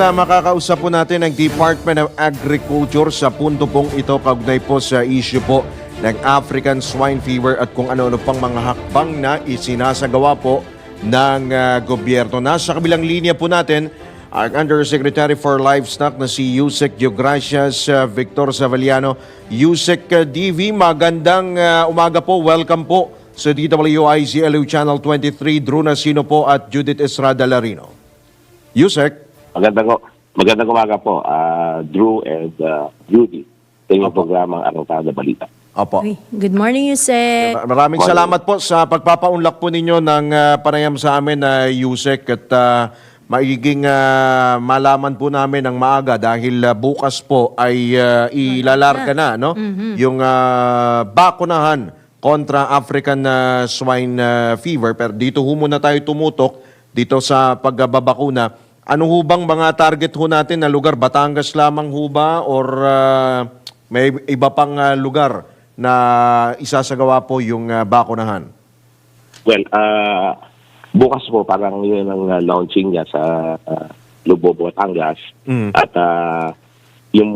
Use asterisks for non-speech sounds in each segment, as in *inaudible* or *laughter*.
uh, makakausap po natin ang Department of Agriculture sa punto pong ito kaugnay po sa issue po ng African Swine Fever at kung ano-ano pang mga hakbang na isinasagawa po ng uh, gobyerno. Nasa kabilang linya po natin ang Undersecretary for Livestock na si Yusek Diogracias uh, Victor Savaliano. Yusek uh, DV, magandang uh, umaga po. Welcome po sa DWIZ LU Channel 23. Drew Nasino po at Judith Estrada Larino. Yusek. Magandang, magandang umaga po, ah, Drew and uh, Judy. Sa inyong programang Arangtada Balita. Opo. Uy, good morning, Yusek. Maraming Morning. salamat po sa pagpapaunlak po ninyo ng uh, panayam sa amin na Yusek at uh, magiging uh, malaman po namin ng maaga dahil uh, bukas po ay uh, ilalarga na no yung uh, bakunahan kontra African uh, swine uh, fever pero dito ho muna tayo tumutok dito sa pagbabakuna. Ano ho bang mga target ho natin na lugar? Batangas lamang ho ba or uh, may iba pang uh, lugar na isasagawa po yung uh, bakunahan? Well, ah, bukas po parang yun ang ah, launching niya sa uh, Lubobo, Batangas. Mm. At ah, yung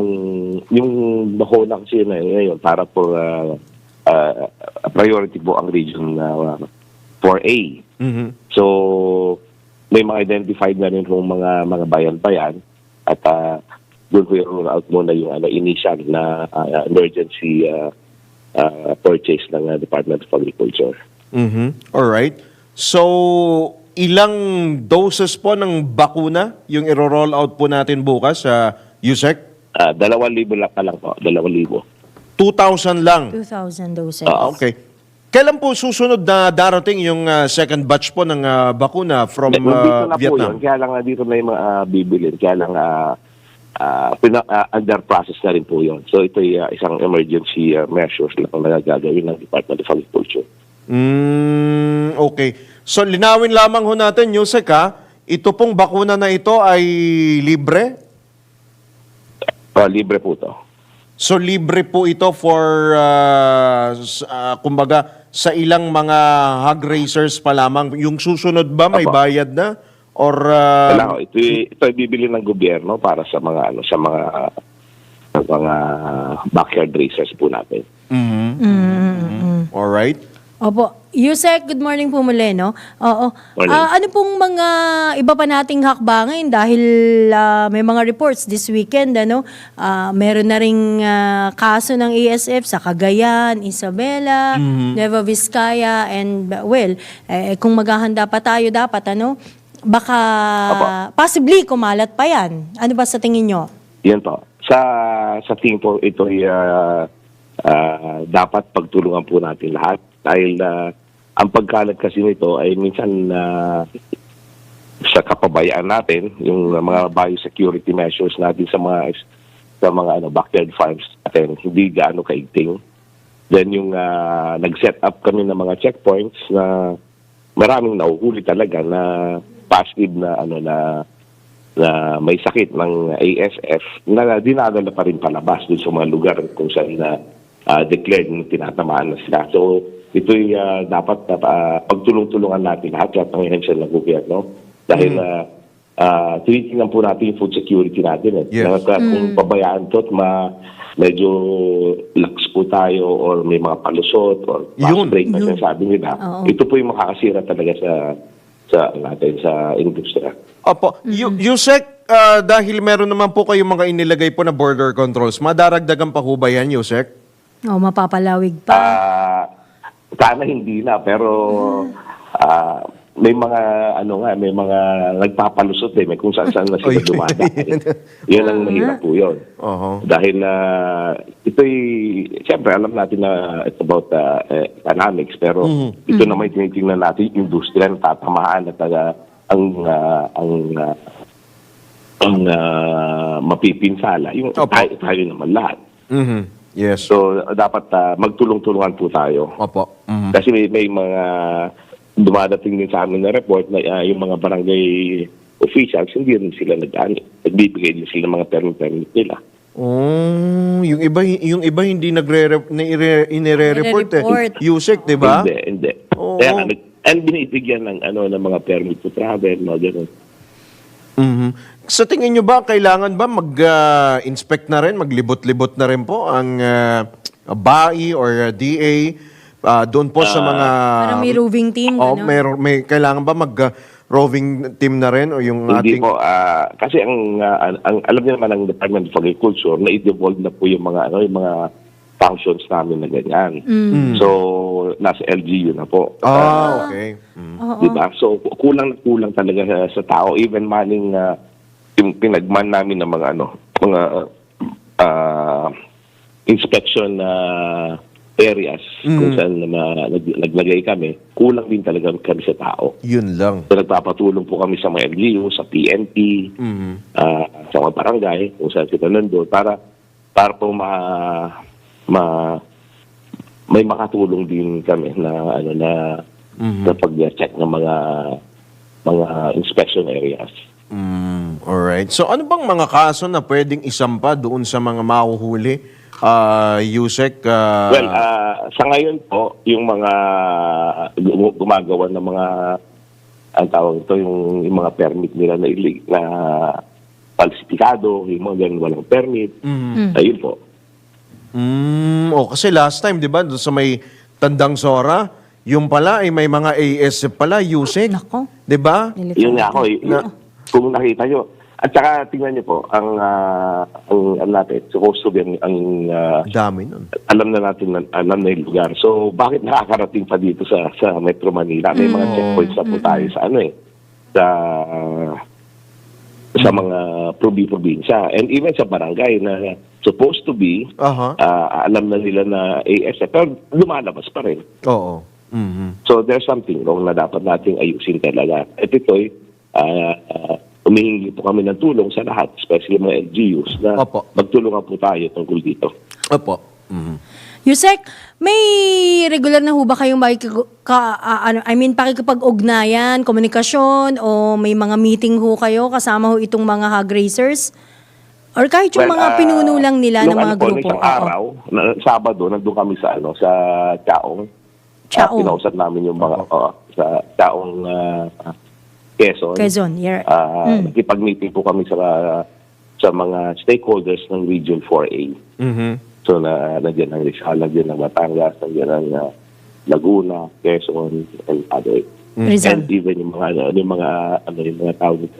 yung bakuna kasi na ngayon para for ah, ah, priority po ang region na 4A. Mhm. So, may mga identified na rin yung mga mga bayan-bayan at uh, doon ko yung out muna yung ano, initial na ah, emergency ah, ah, purchase ng ah, Department of Agriculture. Mhm. All right. So, ilang doses po ng bakuna yung iro-roll out po natin bukas sa USEC? Uh, dalawang libo lang ka lang po, dalawang libo. 2,000 lang. 2,000 doses. Oo. Okay. Kailan po susunod na darating yung uh, second batch po ng uh, bakuna from Nandito uh, na po yun, Vietnam? kaya lang ah, dito na yung mga ah, bibilin, kaya lang ah, ah, pina- ah, under process na rin po yun. So ito ay ah, isang emergency ah, measures lang na gagawin ng Department of Agriculture. Mm, okay. So, linawin lamang ho natin, Yusek ha, ito pong bakuna na ito ay libre? Ah, libre po to. So libre po ito for uh, ah, kumbaga sa ilang mga hog raisers pa lamang. Yung susunod ba may Apo. bayad na or uh, Kailangan, ito, ito ay bibili ng gobyerno para sa mga ano sa mga sa mga backyard racers po natin. mhm. Mm. All right. Opo. Yusek, good morning po muli, no? Oo. Ah, ano pong mga iba pa nating hakbangin dahil ah, may mga reports this weekend, ano? Ah, meron na ring ah, kaso ng ASF sa Cagayan, Isabela, Nueva Vizcaya, and well, eh, kung maghahanda pa tayo dapat, ano? Baka possibly kumalat pa yan. Ano ba sa tingin nyo? Yan po. Sa sa tingin po ito ay ah, ah, dapat pagtulungan po natin lahat dahil ah, ang pagkalat kasi nito ay minsan ah, sa kapabayaan natin yung mga biosecurity measures natin sa mga sa mga ano backyard farms natin hindi gaano kaigting. Then yung ah, nag-set up kami ng mga checkpoints na maraming nahuhuli talaga na positive na ano na na may sakit ng ASF na dinadala pa rin palabas dun sa mga lugar kung saan na ah, declared na tinatamaan na sila. So, ito'y ah, dapat na ah, pagtulong-tulungan natin lahat at ang ehensya ng gobyerno. Dahil ah ah, tinitingnan po natin yung food security natin. Eh. Yes. Na, kung pabayaan to at ma, medyo lax po tayo or may mga palusot or fast break na sinasabi nila, Oo. ito po yung makakasira talaga sa sa natin sa industriya. Opo. Yu- Yusek, ah, dahil meron naman po kayong mga inilagay po na border controls, madaragdagan pa ho ba yan, Yusek? Oh, mapapalawig pa. Ah, sana hindi na pero ah, may mga ano nga, may mga nagpapalusot eh, may kung saan saan na sila *laughs* Oy. dumadaan. Yun ang mahirap po yun. Oho. Dahil na ito'y, siyempre alam natin na it's about uh, eh, economics, pero ito naman yung tinitingnan natin yung industriya na tatamaan at uh, ang, ah, ang, ah, ang ah, mapipinsala. Yung Opo. tayo, tayo naman lahat. Mhm. Yes. So, dapat ah, magtulong-tulungan po tayo. Opo. Mhm. Kasi may, may mga dumadating din sa amin na report na ah, yung mga barangay officials, hindi rin sila nag nagbibigay din sila ng mga permit-permit nila. Oh, yung iba yung iba hindi nagre nire inire-report eh. Yusek, 'di ba? Hindi, hindi. Oo. Kaya nag- and binibigyan ng, ano, ng mga permit to travel, mga ganun. Mhm. Sa tingin nyo ba, kailangan ba mag-inspect na rin, maglibot-libot na rin po ang uh, BAI or uh, DA uh, doon po sa mga... Parang may roving team, Oh, gano'n? may, may, kailangan ba mag-roving team na rin o yung Hindi ating... po, ah, kasi ang, ah, ang, ang- alam niyo naman ng Department of Agriculture na i-devolve na po yung mga, ano, yung mga functions namin na ganyan. So, nasa LGU na po. Ah, okay. Mm. Oo. Di ba? So, kulang na kulang talaga sa, sa tao. Even manning uh, yung pinagman namin ng mga ano, mga ah, inspection na areas kung saan na ma- nag- naglagay kami, kulang din talaga kami sa tao. Yun lang. So, nagpapatulong po kami sa mga LGU, sa PNP, Mhm. ah, sa mga barangay, kung saan sila nandun, para, para po ma, ma, may makatulong din kami na, ano, na, na pag-check ng mga, mga inspection areas. Mm, alright. So ano bang mga kaso na pwedeng isampa doon sa mga mahuhuli? Uh, Yusek, ah, well, ah, sa ngayon po, yung mga gum- gumagawa ng mga, ang tawag ito, yung, yung mga permit nila na, ilig, na falsifikado, yung mga ganun walang permit, ayun po. Mm, oh, kasi last time, di ba, doon sa may Tandang Sora, yung pala ay may mga ASF pala, Yusek. Nako. Di ba? Yun nga ako, eh, Na- kung nakita nyo. At saka tingnan nyo po, ang, ah, ang, ang natin, supposed to be ang, ang ah, Dami nun. alam na natin, na- alam na yung lugar. So, bakit nakakarating pa dito sa sa Metro Manila? May mga checkpoints na po tayo sa ano eh, sa sa mga probi-probinsya. And even sa barangay na supposed to be, Aha. ah, alam na nila na ASF, pero lumalabas pa rin. Oo. Mhm. So there's something wrong na dapat nating ayusin talaga. At ito'y ah, ah, humihingi po kami ng tulong sa lahat, especially mga LGUs, na Opo. magtulungan po tayo tungkol dito. Opo. Mhm. Yusek, may regular na ho ba kayong makikig- ka, ah, ano, I mean, pakikipag-ugnayan, komunikasyon, o may mga meeting ho kayo kasama ho itong mga hog racers? Or kahit yung mga ah, pinuno lang nila ng nung mga ano po, grupo? nung isang Oo. araw, na, Sabado, nandun kami sa ano sa Chaong. Chaong. Uh, pinausap namin yung mga oo, sa Chaong ah, Quezon. Quezon, yeah. Ah, Nakipag-meeting po kami sa sa mga stakeholders ng Region 4A. Mhm. So na nandiyan ang Rizal, nandiyan ang Batangas, nandiyan ang uh, Laguna, Quezon, and other. Rizal. And even yung mga ano, yung mga ano yung mga tao dito,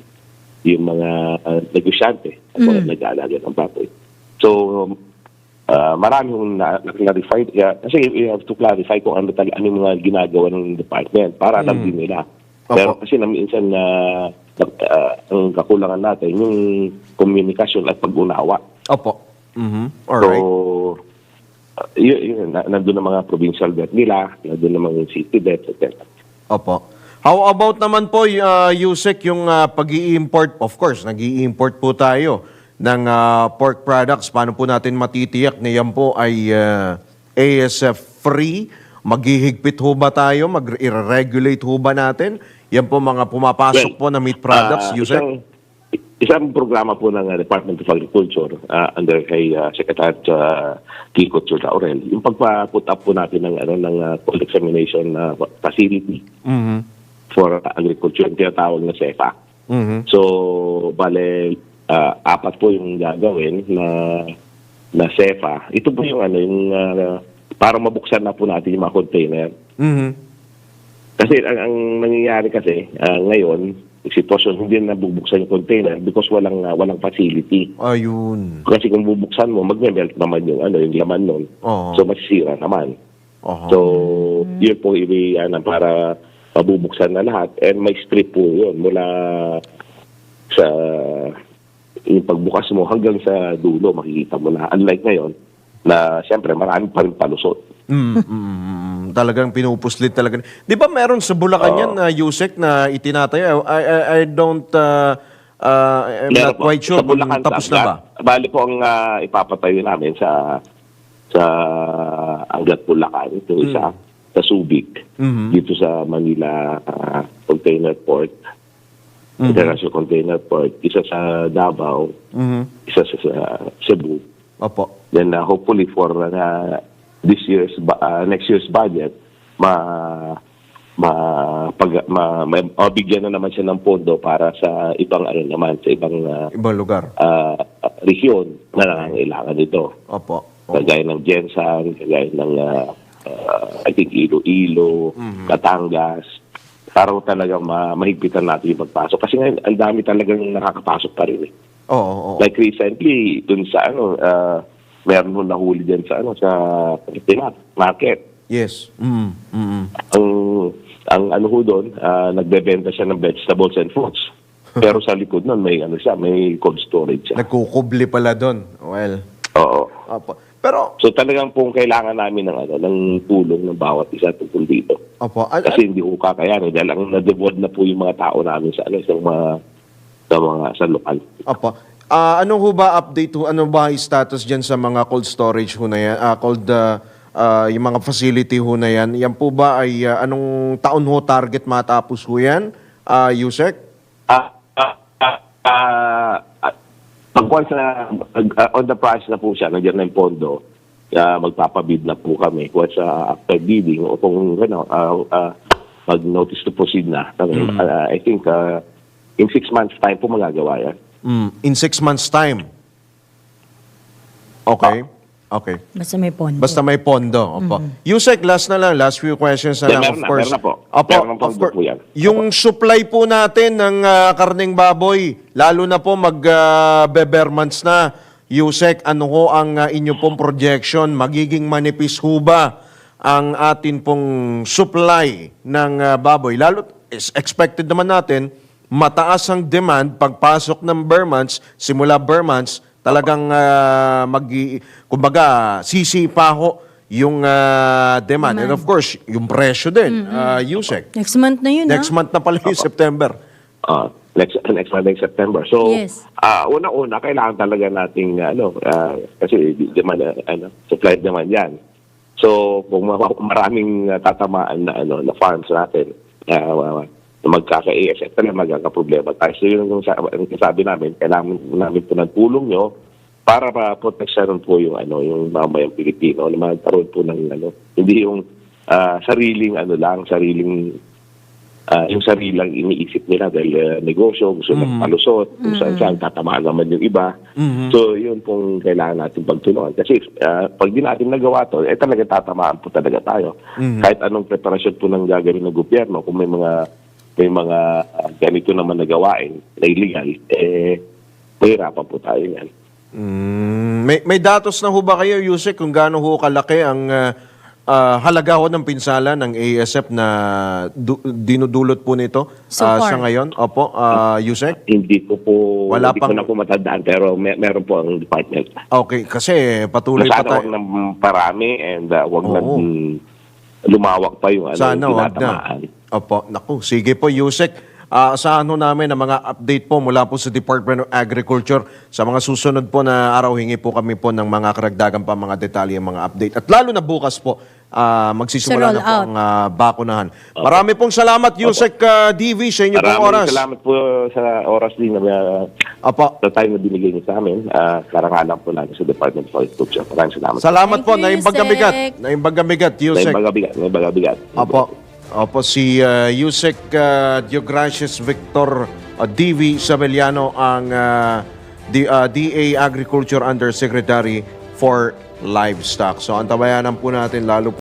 yung mga uh, negosyante at mga nag-aalaga ng baboy. So uh, marami yung na, na-clarify yeah, kasi you have to clarify kung ano talaga ano yung mga ginagawa ng department para alam din nila. Pero Opo. kasi na minsan na uh, ang kakulangan natin yung komunikasyon at pag-unawa. Opo. Mhm. So, Alright. uh, yun, yun, na, nandun ang mga provincial debt nila, nandun ang mga city debt, etc. Opo. How about naman po, uh, Yusek, yung uh, pag import of course, nag import po tayo ng uh, pork products. Paano po natin matitiyak na yan po ay uh, ASF-free? Maghihigpit ho ba tayo? Mag-regulate ho ba natin? Yan po mga pumapasok po na meat products, Ah, Yusek? Isang, isang programa po ng uh, Department of Agriculture uh, under kay uh, Secretary uh, Kiko Laurel, yung pagpa-put up po natin ng, ano, ng uh, cold examination uh, facility Mhm. for agriculture, yung tinatawag na CEFA. Mhm. So, bale, ah, apat po yung gagawin na na SEFA. Ito po yung ano, yung ah, para mabuksan na po natin yung mga container. Mhm. Kasi ang, ang nangyayari kasi ah, ngayon, yung sitwasyon hindi na bubuksan yung container because walang ah, walang facility. Ayun. Kasi kung bubuksan mo, magme-melt naman yung ano, yung laman nun. Oo. So masisira naman. Oho. So, yun po ibi ano, para mabubuksan na lahat and may strip po yun mula sa yung pagbukas mo hanggang sa dulo makikita mo na unlike ngayon na siyempre marami pa rin palusot. Mm, mm, mm, mm. talagang pinupuslit talaga. Di ba meron sa Bulacan yan na Yusek na itinatayo? I, I, I don't, uh, uh, I'm Meron not po. quite sure Sa kung Bulacan, tapos sa na ba? Angat, Bali po ang ah, ipapatayo namin sa sa Angat Bulacan, ito isa sa Subic, Mhm. dito sa Manila ah, Container Port, Mhm. International Container Port, isa sa Davao, Mhm. isa sa, sa Cebu. Opo. Then uh, hopefully for uh, this year's uh, next year's budget, ma ma, pag, ma, ma, mabigyan na naman siya ng pondo para sa ibang ano naman, sa ibang ah, Ibang lugar. ah, rehiyon na nangangailangan nito. Opo. Opo. Kagaya ng Jensan, kagaya ng ah, ah, I think Iloilo, Batangas. Parang talagang ma mahigpitan natin yung pagpasok. Kasi ngayon, ang dami talagang nakakapasok pa rin eh. Oo, oo. Like recently, dun sa ano, uh, meron mo nahuli dyan sa ano, sa Pilat market. Yes. Mm, mm, mm. Ang, ang ano ho doon, ah, nagbebenta siya ng vegetables and fruits. *laughs* Pero sa likod nun, may ano siya, may cold storage siya. Nagkukubli pala doon. Well, Oo. opo. Pero, So talagang pong kailangan namin ng ano, ng tulong ng bawat isa tungkol dito. opo. An- Kasi hindi ko kakayanin dahil ang nadeboard na po yung mga tao namin sa ano, sa mga sa mga sa lokal. Opo. Ah, ano ho ba update ho? Ano ba status diyan sa mga cold storage ho na yan? Ah, cold ah, ah, yung mga facility ho na yan. Yan po ba ay ah, anong taon ho target matapos ho yan? Ah, Yusek? Ah, ah, ah, ah, ah, once na ah, on the process na po siya, nandiyan na yung pondo, ah, magpapabid na po kami. Once ah, after bidding, o kung ano, ah, ah, mag-notice to proceed na, ah, I think ah, in six months time po magagawa yan. Mm, in six months time. Okay. Okay. Basta may pondo. Basta may pondo. Opo. Yusek, last na lang. Last few questions na Yeah, lang, meron of na, course. meron na po. Opo, Meron ng of pondo course. po yan. Yung supply po natin ng ah, karneng baboy, lalo na po mag ah, beber months na, Yusek, ano ho ang ah, inyo pong projection? Magiging manipis ho ba ang atin pong supply ng ah, baboy? Lalo, is expected naman natin, mataas ang demand pagpasok ng bear months, simula bear months, talagang uh, mag kumbaga sisipa ho yung ah, demand. And of course, yung presyo din, ah, Yusek. Next month na yun, Next ha? month na pala yung September. Ah, next next month ng September. So, Yes. ah una-una kailangan talaga nating ano ah, kasi demand ah, ano, supply and demand 'yan. So, kung ma- maraming tatamaan na ano na farms natin, uh, na magkaka-ASF talaga magkakaproblema tayo. So, yun yung sabi namin, kailangan namin po ng tulong nyo para ma-proteksyonan po yung ano yung mamayang Pilipino na magkaroon po ng ano hindi yung ah, sariling ano lang sariling ah, yung sarili lang iniisip nila dahil ah, negosyo, gusto mm palusot, kung saan saan, tatamaan naman yung iba. So, yun pong kailangan natin pagtulungan. Kasi ah, pag di natin nagawa to, eh talaga tatamaan po talaga tayo. Kahit anong preparasyon po ng gagawin ng gobyerno, kung may mga may mga ah, ganito naman na gawain na illegal, eh, mahirapan po tayo yan. Mm, may, may datos na ho ba kayo, Yusek, kung gaano ho kalaki ang ah, ah, halaga ho ng pinsala ng ASF na du- dinudulot po nito So far. sa ngayon? Opo, ah, Yusek? Hindi ko po, Wala hindi pang- ko na po matandaan, pero may, meron po ang department. Okay, kasi patuloy pa tayo. wag nang parami and uh, wag Oo. nang lumawak pa yung ano, Sana yung wag na. Opo, naku, sige po Yusek. Ah, asahan ho namin ang mga update po mula po sa Department of Agriculture. Sa mga susunod po na araw, hingi po kami po ng mga karagdagan pa mga detalye, mga update. At lalo na bukas po, ah, magsisimula na po rollout. ang ah, bakunahan. Marami pong salamat, Yusek ah, DV, sa inyo pong Maraming oras. salamat po sa oras din na uh, Opo, sa time na binigay niyo sa amin. Uh, karangalan po natin sa Department of Agriculture. Maraming salamat. salamat Thank po. you, Naimbagabigat. Yusek. Naimbagabigat, May Yusek. bagabigat. May bagabigat. Opo. Opo, si uh, Yusek uh, Diogracius Victor uh, DV Sabeliano ang uh, D- uh, DA Agriculture Undersecretary for Livestock. So, antabayanan po natin lalo